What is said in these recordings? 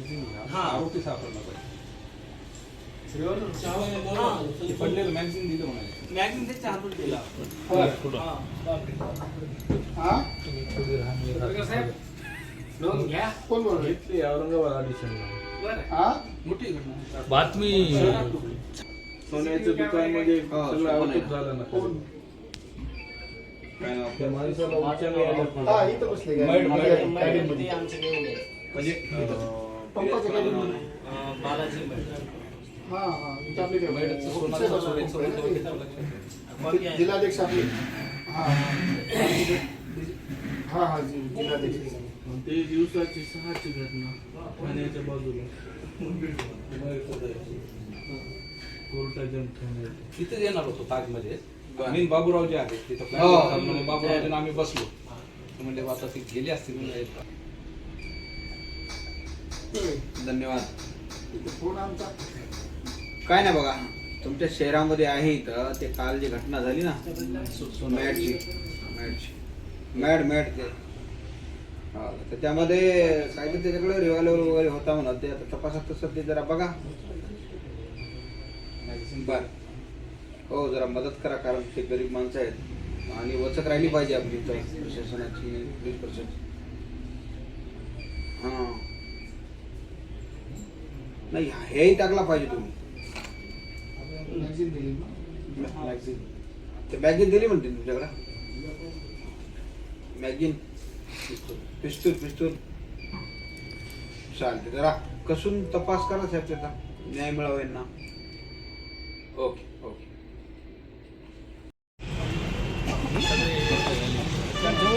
Magazine हा. आरोपी सापडला पाहिजे पडलेलं मॅगझिन दिलं म्हणाले. मॅगझिन त्याच्या हातून दिला. हा? कोण बोलतोय? घेतली औरंगाबाद ऑडिशनला हा? मोठी घटना बातमी. सोन्याचं दुकान म्हणजे सगळं आउटच झालं ना. कोण? त्या माणसाला उच्च न्यायालयात हा, इथं बसले काय? मैड- मैड- आपल्या मैड- cabin मध्ये. ते आमचे मेहुणे आहेत. म्हणजे अं, अं, बालाजी. हा, हा. असतो. जिल्हाध्यक्ष आपले. हा हा. हा जी जिल्हाध्यक्ष. ते दिवसाची सहाची घटना ठाण्याच्या बाजूला. कोर्टाच्या ठाण्याच्या. तिथेच येणार होतो ताजमध्ये. मी बाबूराव जे आहेत तिथं. हो. बाबूराव आम्ही बसलो. तर म्हणले आता ती गेली असतील म्हणलं एकदा. धन्यवाद. इथे फोन आमचा. काय नाही बघा तुमच्या शहरामध्ये आहे इथं ते काल जी घटना झाली ना मॅडची मॅडची मॅड मॅड ते. तर त्यामध्ये काहीतरी त्याच्याकडे रिव्हॉल्वर वगैरे होता म्हणा ते आता तपासात तसं ते जरा बघा. बर. हो जरा मदत करा कारण ते गरीब माणसं आहेत. आणि वचक राहिली पाहिजे आपली प्रशासनाची पोलीस प्रशासन हां. नाही हेही टाकला पाहिजे तुम्ही. मॅगझिन दिली ते मॅगझिन दिली म्हणते तुमच्याकडं? मॅगझिन पिस्तूल. पिस्तूल चालते जरा कसून तपास करा साहेब त्याचा न्याय मिळावा यांना. ओके ओके अहो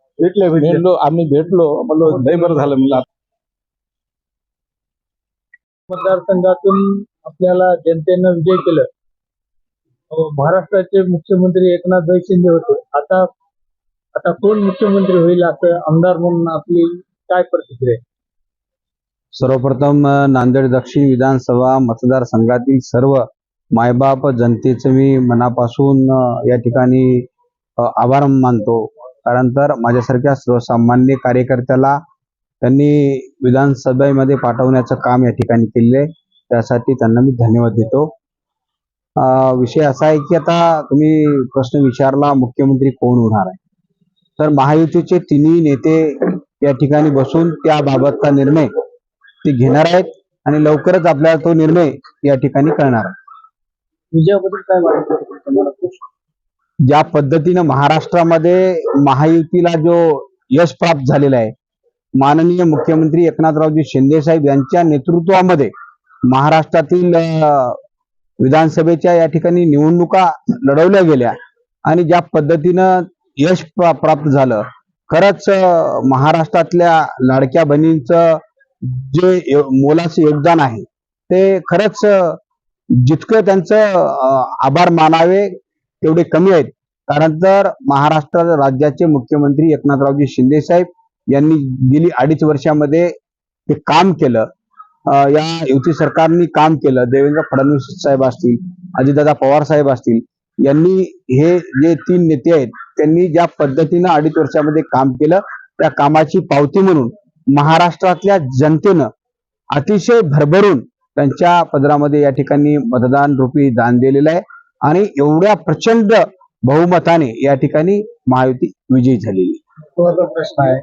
भेटलो आम्ही भेटलो. म्हणलो लय बरं झालं म्हणलं. मतदारसंघातून आपल्याला जनतेनं विजय केलं. महाराष्ट्राचे मुख्यमंत्री एकनाथभाई शिंदे होते. आता आता कोण मुख्यमंत्री होईल असं आमदार म्हणून आपली काय प्रतिक्रिया? सर्वप्रथम नांदेड दक्षिण विधानसभा मतदारसंघातील सर्व मायबाप जनतेचं मी मनापासून या ठिकाणी आभार मानतो. कारण तर माझ्यासारख्या सर्वसामान्य कार्यकर्त्याला त्यांनी विधानसभेमध्ये पाठवण्याचं काम या ठिकाणी केलेलं आहे. त्यासाठी त्यांना मी धन्यवाद देतो. विषय असा आहे की आता तुम्ही प्रश्न विचारला मुख्यमंत्री कोण होणार आहे? तर महायुतीचे तिन्ही नेते या ठिकाणी बसून त्याबाबतचा निर्णय ते घेणार आहेत आणि लवकरच आपल्याला तो निर्णय या ठिकाणी कळणार आहे. विजयाबद्दल काय वाटतं? ज्या पद्धतीनं महाराष्ट्रामध्ये महायुतीला जो यश प्राप्त झालेला आहे माननीय मुख्यमंत्री एकनाथरावजी शिंदे साहेब यांच्या नेतृत्वामध्ये महाराष्ट्रातील विधानसभेच्या या ठिकाणी निवडणुका लढवल्या गेल्या आणि ज्या पद्धतीनं यश प्राप्त झालं. खरंच महाराष्ट्रातल्या लाडक्या बहिणींचं जे मोलाचं योगदान आहे ते खरंच जितकं त्यांचं आभार मानावे तेवढे कमी आहेत. कारण तर महाराष्ट्र राज्याचे मुख्यमंत्री एकनाथरावजी शिंदे साहेब यांनी गेली अडीच वर्षामध्ये ते काम केलं. या युती सरकारने काम केलं. देवेंद्र फडणवीस साहेब असतील अजितदादा पवार साहेब असतील यांनी हे जे तीन नेते आहेत त्यांनी ज्या पद्धतीनं अडीच वर्षामध्ये काम केलं त्या कामाची पावती म्हणून महाराष्ट्रातल्या जनतेनं अतिशय भरभरून त्यांच्या पदरामध्ये या ठिकाणी मतदान रूपी दान दिलेलं आहे. आणि एवढ्या प्रचंड बहुमताने या ठिकाणी महायुती विजयी झालेली. आहे. महत्त्वाचा प्रश्न आहे.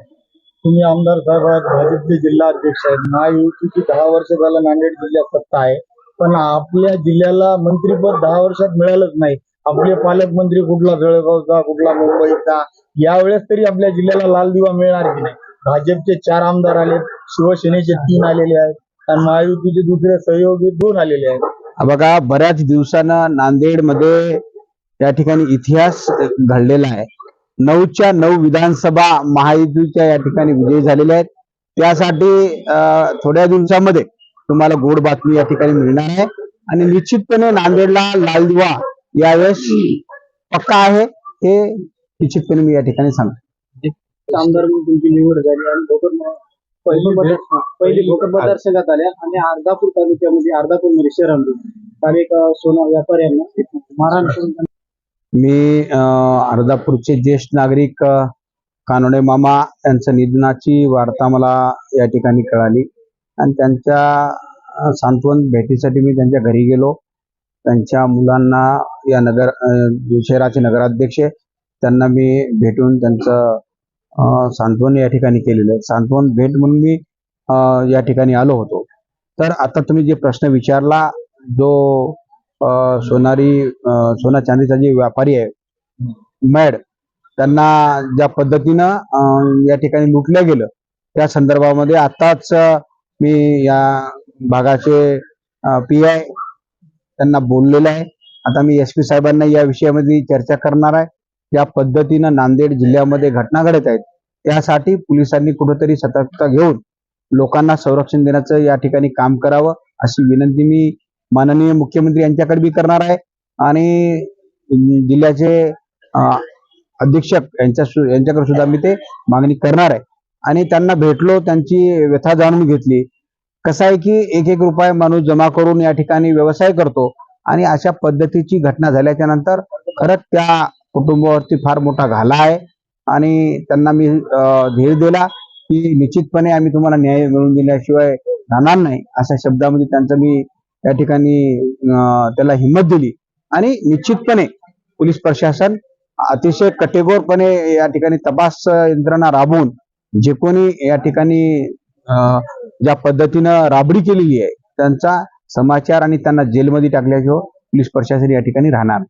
तुम्ही आमदार साहेब आहात भाजपचे जिल्हा अध्यक्ष आहेत. महायुतीची दहा वर्ष झालं नांदेड जिल्ह्यात सत्ता आहे. पण आपल्या जिल्ह्याला मंत्रीपद दहा वर्षात मिळालंच नाही. आपले पालकमंत्री कुठला जळगावचा कुठला मुंबईचा यावेळेस तरी आपल्या जिल्ह्याला लाल दिवा मिळणार की नाही? भाजपचे चार आमदार आलेत शिवसेनेचे तीन आलेले आहेत आणि महायुतीचे दुसरे सहयोगी दोन आलेले आहेत. बघा बऱ्याच दिवसानं नांदेडमध्ये या ठिकाणी इतिहास घडलेला आहे. नऊच्या नऊ विधानसभा महायुतीच्या या ठिकाणी विजयी झालेल्या आहेत. त्यासाठी थोड्या दिवसामध्ये तुम्हाला गोड बातमी या ठिकाणी मिळणार आहे. आणि निश्चितपणे नांदेडला लालदिवा यावेळेस पक्का आहे हे निश्चितपणे मी या ठिकाणी सांगतो. आमदार म्हणून तुमची निवड झाली आणि पहिली मतदार- पहिली भोकर मतदारसंघात आल्या आणि अर्धापूर तालुक्यामध्ये अर्धापूरमध्ये शहरामध्ये काल एक सोना व्यापाऱ्यांना मारहाण करून मी अर्धापूरचे ज्येष्ठ नागरिक कानोडे मामा यांच्या निधनाची वार्ता मला या ठिकाणी कळाली. आणि त्यांच्या सांत्वन भेटीसाठी मी त्यांच्या घरी गेलो. त्यांच्या मुलांना या नगर शहराचे नगराध्यक्ष त्यांना मी भेटून त्यांचं सांत्वन या ठिकाणी केलेलं आहे. सांत्वन भेट म्हणून मी या ठिकाणी आलो होतो. तर आता तुम्ही जे प्रश्न विचारला जो सोनारी सोना चांदीचा जे व्यापारी आहे मॅड त्यांना ज्या पद्धतीनं या ठिकाणी लुटलं गेलं त्या संदर्भामध्ये आताच मी या भागाचे पी आय त्यांना बोललेलं आहे. आता मी एस पी साहेबांना या विषयामध्ये चर्चा करणार आहे. ज्या पद्धतीनं नांदेड जिल्ह्यामध्ये घटना घडत आहेत त्यासाठी पोलिसांनी कुठेतरी सतर्कता घेऊन लोकांना संरक्षण देण्याचं या ठिकाणी काम करावं अशी विनंती मी माननीय मुख्यमंत्री यांच्याकडे बी करणार आहे. आणि जिल्ह्याचे अधीक्षक यांच्या यांच्याकडे सुद्धा मी ते मागणी करणार आहे. आणि त्यांना भेटलो त्यांची व्यथा जाणून घेतली. कसं आहे की एक एक रुपये माणूस जमा करून या ठिकाणी व्यवसाय करतो आणि अशा पद्धतीची घटना झाल्याच्यानंतर खरंच त्या कुटुंबावरती फार मोठा घाला आहे. आणि त्यांना मी धीर दिला की निश्चितपणे आम्ही तुम्हाला न्याय मिळवून दिल्याशिवाय राहणार नाही अशा शब्दामध्ये त्यांचं मी या ठिकाणी अं, त्याला हिंमत दिली. आणि निश्चितपणे पोलीस प्रशासन अतिशय कटेकोरपणे या ठिकाणी तपास यंत्रणा राबवून जे कोणी या ठिकाणी अं, ज्या पद्धतीनं राबडी केलेली आहे त्यांचा समाचार आणि त्यांना जेलमध्ये टाकल्याशिवाय पोलीस प्रशासन या ठिकाणी राहणार